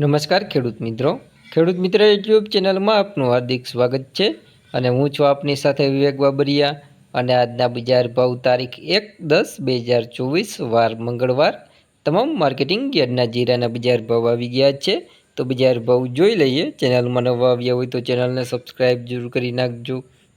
નમસ્કાર ખેડૂત મિત્રો. ખેડૂત મિત્ર યુટ્યુબ ચેનલમાં આપનું હાર્દિક સ્વાગત છે અને હું છું આપની સાથે વિવેક બાબરિયા અને આજના બજાર ભાવ તારીખ એક દસ બે હજાર ચોવીસ વાર મંગળવાર તમામ માર્કેટિંગ યાર્ડના જીરાના બજાર ભાવ આવી ગયા છે. તો બજાર ભાવ જોઈ લઈએ. ચેનલમાં નવા આવ્યા હોય તો ચેનલને સબસ્ક્રાઈબ જરૂર કરી નાખજો.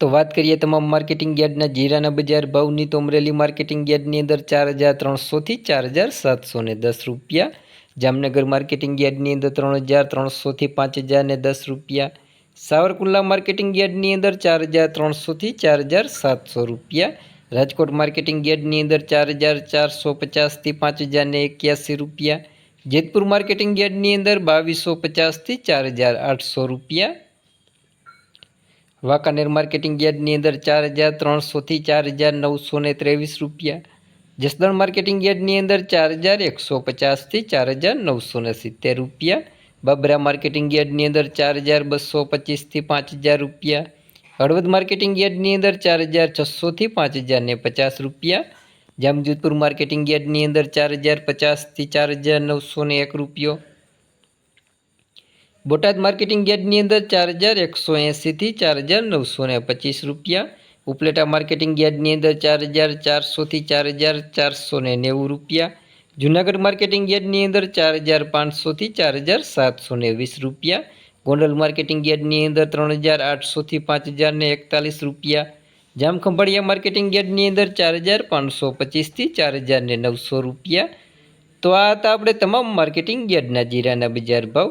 તો વાત કરીએ તમામ માર્કેટિંગ યાર્ડના જીરાના બજાર ભાવની, તો અમરેલી માર્કેટિંગ યાર્ડની અંદર ચાર હજાર ત્રણસોથી ચાર હજાર સાતસો ને દસ રૂપિયા. જામનગર માર્કેટિંગ યાર્ડની અંદર ત્રણ હજાર ત્રણસોથી પાંચ હજાર ને દસ રૂપિયા. સાવરકુંડલા માર્કેટિંગ યાર્ડની અંદર ચાર હજાર ત્રણસોથી ચાર હજાર સાતસો રૂપિયા. રાજકોટ માર્કેટિંગ યાર્ડની અંદર ચાર હજાર ચારસો પચાસથી પાંચ હજાર ને એક્યાસી રૂપિયા. જેતપુર માર્કેટિંગ યાર્ડની અંદર બાવીસો પચાસથી ચાર હજાર આઠસો રૂપિયા. વાંકાનેર માર્કેટિંગ યાર્ડની અંદર ચાર હજાર ત્રણસોથી ચાર હજાર નવસો ને ત્રેવીસ રૂપિયા. જસદણ માર્કેટિંગ યાર્ડની અંદર ચાર હજાર એકસો પચાસથી ચાર હજાર નવસો ને સિત્તેર રૂપિયા. બાબરા માર્કેટિંગ યાર્ડની અંદર ચાર હજાર બસો પચીસથી પાંચ હજાર રૂપિયા. હળવદ માર્કેટિંગ યાર્ડની અંદર ચાર હજાર છસોથી પાંચ હજાર ને પચાસ રૂપિયા. જામજોધપુર માર્કેટિંગ યાર્ડની અંદર ચાર હજાર પચાસથી ચાર હજાર નવસો ને એક રૂપિયો. બોટાદ માર્કેટિંગ યાર્ડની અંદર ચાર હજાર એકસો એંસીથી ચાર હજાર નવસો ને પચીસ રૂપિયા. ઉપલેટા માર્કેટિંગ યાર્ડની અંદર ચાર હજાર ચારસોથી ચાર હજાર ચારસો ને નેવું રૂપિયા. જૂનાગઢ માર્કેટિંગ યાર્ડની અંદર ચાર હજાર પાંચસોથી ચાર હજાર સાતસો ને વીસ રૂપિયા. ગોંડલ માર્કેટિંગ યાર્ડની અંદર ત્રણ હજાર આઠસોથી પાંચ હજાર ને એકતાલીસ રૂપિયા. જામખંભાળિયા માર્કેટિંગ યાર્ડની અંદર ચાર હજાર પાંચસો પચીસથી ચાર હજાર ને નવસો રૂપિયા. તો આ હતા આપણે તમામ માર્કેટિંગ યાર્ડના જીરાના બજાર ભાવ.